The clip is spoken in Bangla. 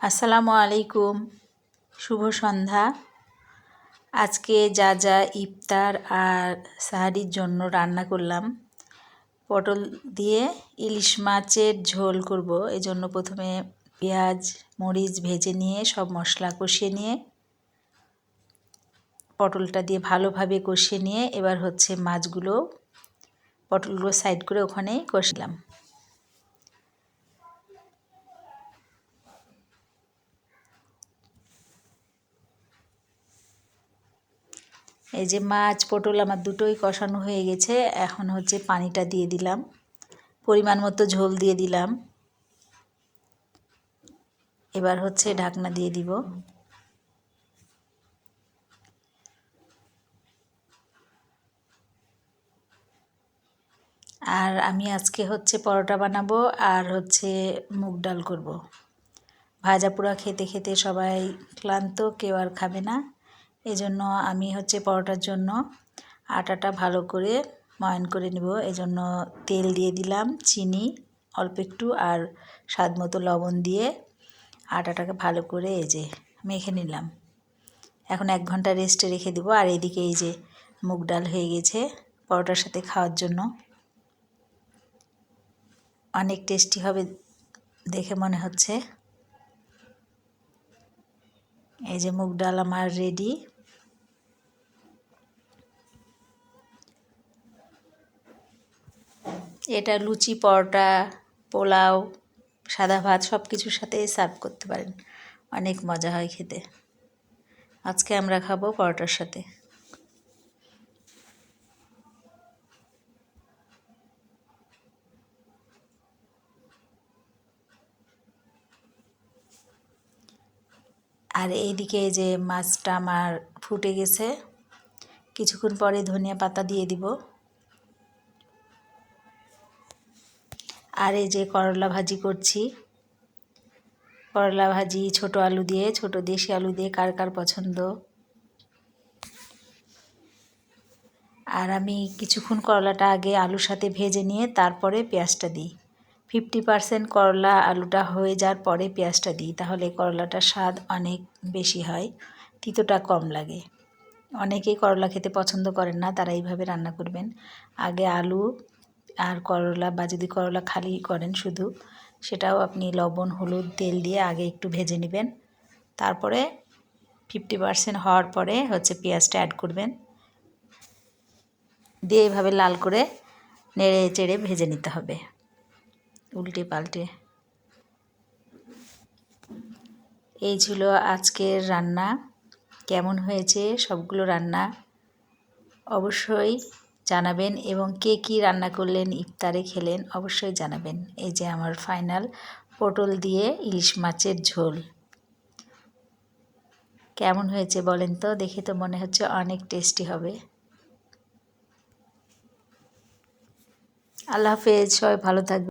আসসালামু আলাইকুম। শুভ সন্ধ্যা। আজকে যা যা ইফতার আর সাহারির জন্য রান্না করলাম, পটল দিয়ে ইলিশ মাছের ঝোল করব। এই জন্য প্রথমে পেঁয়াজ, মরিচ ভেজে নিয়ে সব মশলা কষিয়ে নিয়ে, পটলটা দিয়ে ভালোভাবে কষিয়ে নিয়ে এবার হচ্ছে মাছগুলো, পটলগুলো সাইড করে ওখানেই কষলাম এই যে মাছ, পটল আমার দুটোই কষানো হয়ে গেছে। এখন হচ্ছে পানিটা দিয়ে দিলাম। পরিমাণ মতো ঝোল দিয়ে দিলাম। এবার হচ্ছে ঢাকনা দিয়ে দিব। আর আমি আজকে হচ্ছে পরোটা বানাবো আর হচ্ছে মুগ ডাল করব। ভাজা পোড়া খেতে খেতে সবাই ক্লান্ত, কেউ আর খাবে না। এজন্য আমি হচ্ছে পরোটার জন্য আটাটা ভালো করে ময়ন করে নেব। এজন্য তেল দিয়ে দিলাম, চিনি অল্প একটু আর স্বাদ মতো লবণ দিয়ে আটাটাকে ভালো করে এই যে মেখে নিলাম। এখন এক ঘণ্টা রেস্টে রেখে দেবো। আর এদিকে এই যে মুগ ডাল হয়ে গেছে পরোটার সাথে খাওয়ার জন্য। অনেক টেস্টি হবে দেখে মনে হচ্ছে। এই যে মুগ ডাল আমার রেডি এটা লুচি, পরোটা, পোলাও, সাদা ভাত সব কিছুর সাথে সার্ভ করতে পারেন। অনেক মজা হয় খেতে। আজকে আমরা খাব পরোটার সাথে। আর এইদিকে যে মাছটা আমার ফুটে গেছে, কিছুক্ষণ পরে ধনিয়া পাতা দিয়ে দিব। আর এই যে করলা ভাজি করছি। করলা ভাজি, ছোট আলু দিয়ে, ছোট দেশি আলু দিয়ে কার কার পছন্দ? আর আমি কিছুক্ষণ করলাটা আগে আলুর সাথে ভেজে নিয়ে তারপরে পেঁয়াজটা দিই। ফিফটি পারসেন্ট করলা আলুটা হয়ে যাওয়ার পরে পেঁয়াজটা দিই, তাহলে করলাটার স্বাদ অনেক বেশি হয়, তিতোটা কম লাগে। অনেকেই করলা খেতে পছন্দ করেন না, তারা এইভাবে রান্না করবেন। আগে আলু আর করলা বা যদি করলা খালি করেন শুধু, সেটাও আপনি লবণ, হলুদ, তেল দিয়ে আগে একটু ভেজে নেবেন। তারপরে ফিফটি পারসেন্ট হওয়ার পরে হচ্ছে পেঁয়াজটা অ্যাড করবেন। দিয়ে এভাবে লাল করে নেড়ে চেড়ে ভেজে নিতে হবে। উল্টে পাল্টে। এই ছিল আজকের রান্না। কেমন হয়েছে সবগুলো রান্না? অবশ্যই জানাবেন এবং কে কি রান্না করলেন, ইফতারে খেলেন অবশ্যই জানাবেন। এই যে আমার ফাইনাল পটল দিয়ে ইলিশ মাছের ঝোল। কেমন হয়েছে বলেন তো? দেখে তো মনে হচ্ছে অনেক টেস্টি হবে। আল্লাহ হাফেজ, সবাই ভালো থাকবে